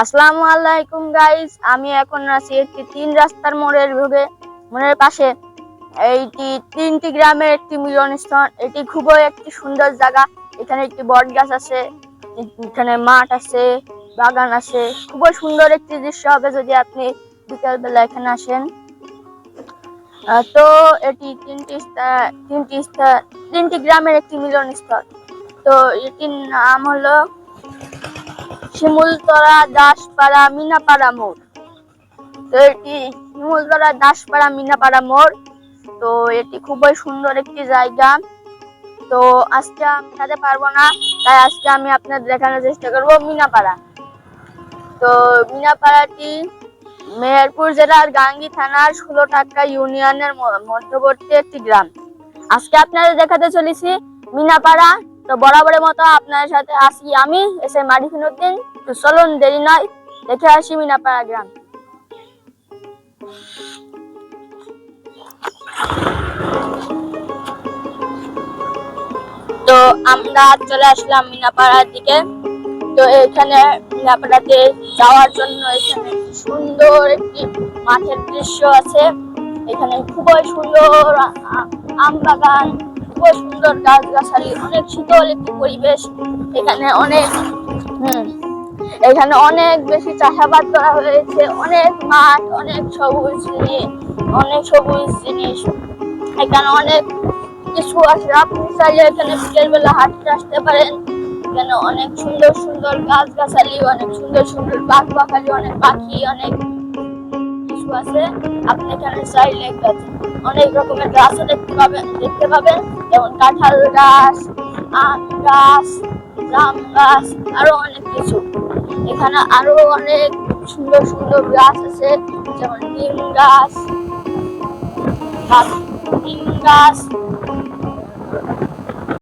আসসালামু আলাইকুম গাইস আমি এখন আছি একটি তিন রাস্তার মোড়ের ভোগে, মোড়ের পাশে। এইটি তিনটি গ্রামের একটি মিলন মিলনস্থল এটি খুবই একটি সুন্দর জায়গা। এখানে একটি বট গাছ আছে, এখানে মাঠ আছে, বাগান আছে। খুবই সুন্দর একটি দৃশ্য হবে যদি আপনি বিকাল বেলা এখানে আসেন। তো এটি তিনটি তিনটি তিনটি গ্রামের একটি মিলনস্থল তো এটির নাম হলো শিমুলতলা দাসপাড়া মিনাপাড়া মোড়। তো এটি শিমুলতলা দাসপাড়া মিনাপাড়া মোড়। তো এটি খুবই সুন্দর একটি জায়গা। তো আজকে দেখাতে পারব না, তাই আজকে আমি আপনাদের দেখানোর চেষ্টা করব মিনাপাড়া। তো মিনাপাড়াটি মেহেরপুর জেলার গাঙ্গী থানার ষোলো টাকা ইউনিয়নের মধ্যবর্তী একটি গ্রাম। আজকে আপনাদের দেখাতে চলেছি মিনাপাড়া তো বরাবরের মতো আপনার সাথে আসি আমি, এসে মারিফিন উদ্দিন তো চলুন, দেরি নয়, দেখে আসি মিনাপাড়া গ্রাম। তো আমরা চলে আসলাম মিনাপাড়ার দিকে। তো এখানে মিনাপাড়াতে যাওয়ার জন্য এখানে সুন্দর একটি মাঠের দৃশ্য আছে। এখানে খুবই সুন্দর আম বাগান। খুবই সুন্দর গাছগাছালি, অনেক শীতল একটি পরিবেশ। এখানে অনেক, হুম, এখানে অনেক বেশি চাষাবাদ করা হয়েছে। অনেক মাঠ, অনেক সবুজ জিনিস অনেক সবুজ জিনিস এখানে অনেক কিছু আছে। আপনি চাইলে এখানে বিকেল বেলা হাঁটতে আসতে পারেন। এখানে অনেক সুন্দর সুন্দর গাছ গাছালি অনেক সুন্দর সুন্দর বাঘ বাঘালি অনেক পাখি, অনেক কিছু আছে, আপনি এখানে চাইলে অনেক রকমের গাছও দেখতে পাবেন দেখতে পাবেন। যেমন কাঁঠাল গাছ, আম গাছ, জাম গাছ, আরও অনেক কিছু। এখানে আরও অনেক সুন্দর সুন্দর গাছ আছে, যেমন নিম গাছ- নিম গাছ